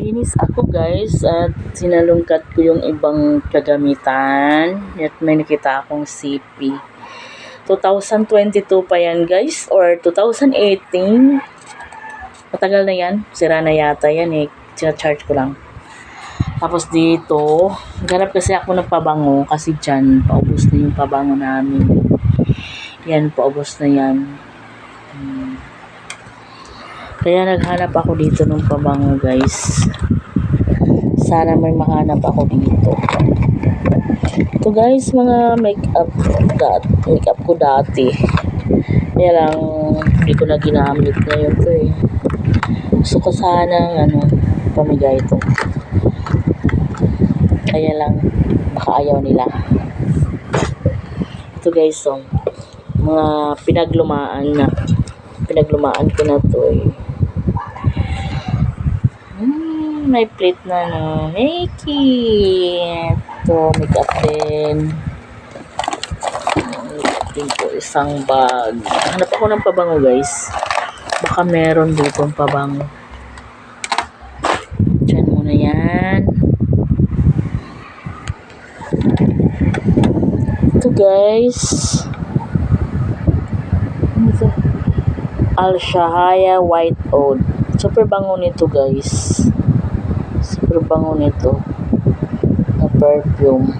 Linis ako guys at sinalungkat ko yung ibang kagamitan at may nakita akong CP. 2022 pa yan guys or 2018. Matagal na yan. Sira na yata yan eh. Sina-charge ko lang. Tapos dito, naghanap kasi ako ng pabango kasi dyan, paubos na yung pabango namin. Yan, paubos na yan. Kaya naghanap ako dito ng pabango guys. Sana may mahanap ako dito. Ito guys, mga makeup dat makeup ko dati. Kaya lang, hindi ko na ginamit ngayon to eh. Gusto ko sana ano, pamigay ito. Kaya lang, baka ayaw nila. Ito guys, so, mga pinaglumaan na. Pinaglumaan ko na to eh. May plate na no. Mickey. Ito, makeup din. Tingin ko isang bag. Hanap ako ng pabango guys. Baka meron dito ang pabango. Diyan muna yan. Ito guys. Al Shahaya White Oud. Super bango nito guys. Super bango nito. Na perfume.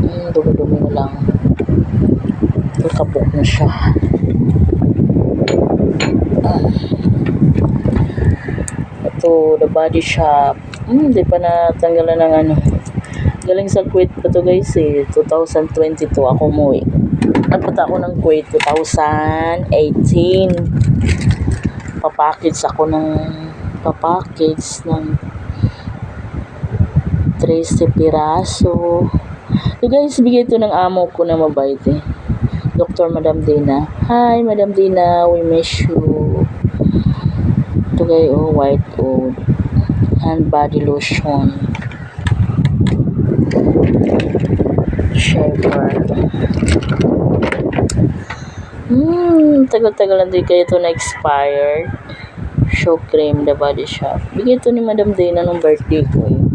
Hmm, dumi-dumi na lang. Ito kapok na siya. Ah. Ito, The Body Shop. Hmm, di pa natanggalan ng ano. Galing sa Kuwait pa to guys eh. 2022 ako umuwi. Nagpunta ako ng Kuwait 2018. Papackage ako ng papackage ng 13 piraso. So guys, bigay ito ng amo ko na mabait eh. Dr. Madam Dina. Hi, Madam Dina. We miss you. Ito guys, oh, white oat. Hand body lotion. Shaver. Hmm, tagal-tagal na din kayo ito na-expired. Show cream, The Body Shop. Bigay ito ni Madam Dana nung birthday ko eh.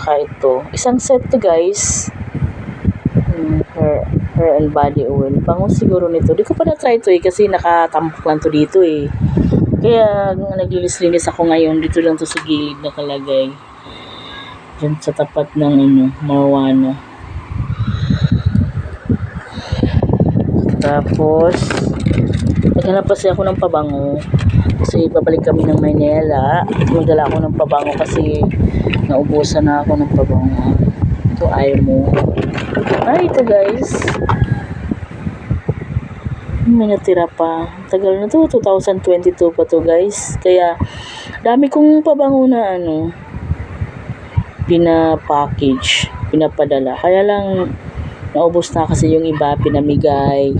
Tsaka ito. Isang set to guys. Hmm, hair, hair and body oil. Bango siguro nito. Di ko pa na-try to eh kasi nakatampok lang to dito eh. Kaya naglilis-linis ako ngayon. Dito lang to sa gilid nakalagay. Diyan sa tapat ng ano, marijuana. Tapos, naghanap kasi ako ng pabango. Kasi babalik kami ng Maynila. Magdala ako ng pabango kasi naubusan na ako ng pabango. Ito ayaw mo. Ay, ito guys. May natira pa. Tagal na to. 2022 pa to guys. Kaya, dami kong pabango na ano, pina-package, pinapadala. Kaya lang, naubos na kasi yung iba, pinamigay,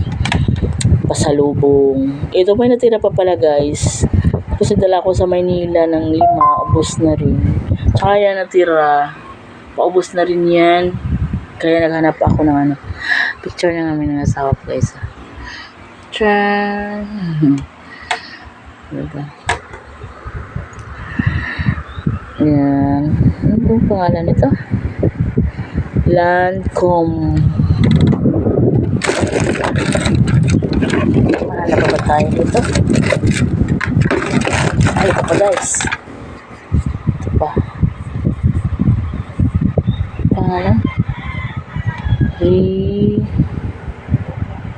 pasalubong. Ito may natira pa pala guys. Kasi dala ko sa Maynila ng lima, ubos na rin. Tsaka yan natira, paubos na rin yan. Kaya naghanap ako ng ano, picture na namin ng asawa ko guys. Tran! diba? Ayan. Ano pong pangalan nito? Lancome. Pa ba tayo dito? Ay, ito pa guys. Ito pa. Pangalan? Re...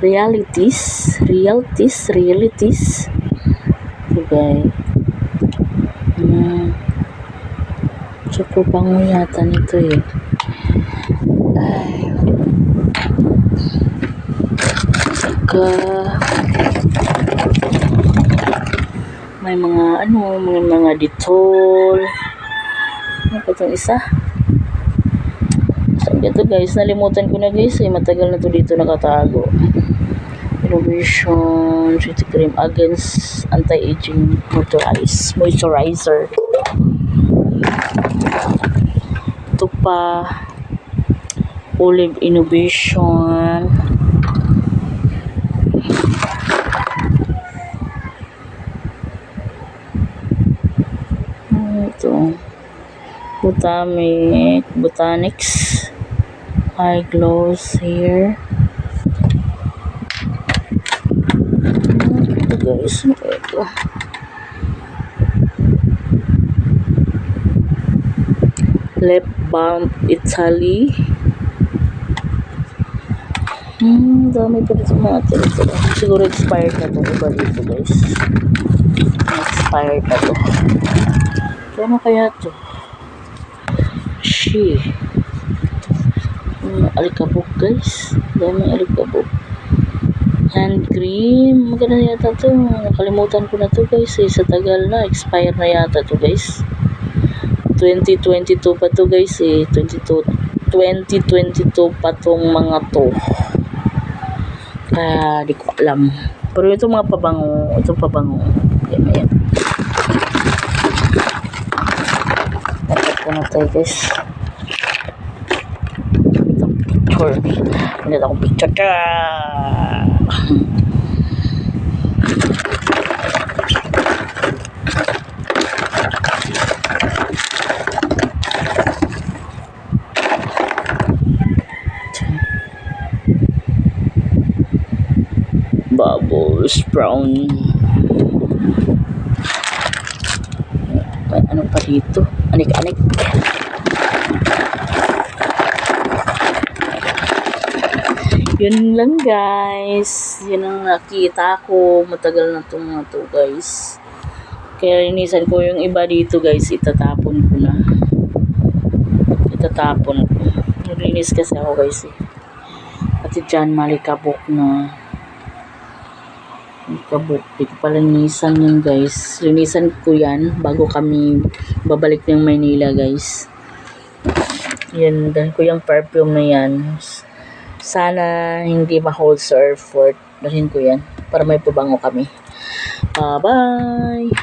Realities. Realities. Realities. Ito guys. Hmm. Super bango yata nito eh. Ay. Saka, may mga ano, may mga detol. Ano pa itong isa? Saan ba ito guys? Nalimutan ko na guys eh. Matagal na to dito nakatago. Innovation City Cream against anti-aging moisturize, moisturizer. Ito pa Olive Innovation Ito. Botanic. Botanics. Eye gloss here. Ito guys. Ito? Lip balm Italy. Hmm, dami pa dito mga tira-tira. Siguro expired na to. Iba dito guys. Expired na to. Ano kaya to? She. Hmm, alikabok guys. Dami alikabok. Hand cream. Maganda yata to. Nakalimutan ko na to guys. Eh, sa tagal na. Expired na yata to guys. 2022 pa to guys eh. 22, 2022 pa tong mga to. Kaya di ko alam. Pero ito mga pabango. Ito pabango. Yan, yan. Na tayo guys. Picture. Hindi akong picture ka. Bubbles brown. Ano pa dito? Anik-anik. Yun lang guys. Yun ang nakita ko. Matagal na itong mga to guys. Kaya linisan ko yung iba dito guys. Itatapon ko na. Itatapon ko. Nilinis kasi ako guys eh. Pati dyan malikabok na. Malikabok. Di ko pala linisan yun guys. Linisan ko yan bago kami babalik ng Maynila guys. Yan. Dan ko yung perfume na yan. Sana hindi ma-hold sa. Dalhin ko yan. Para may pabango kami. Bye-bye!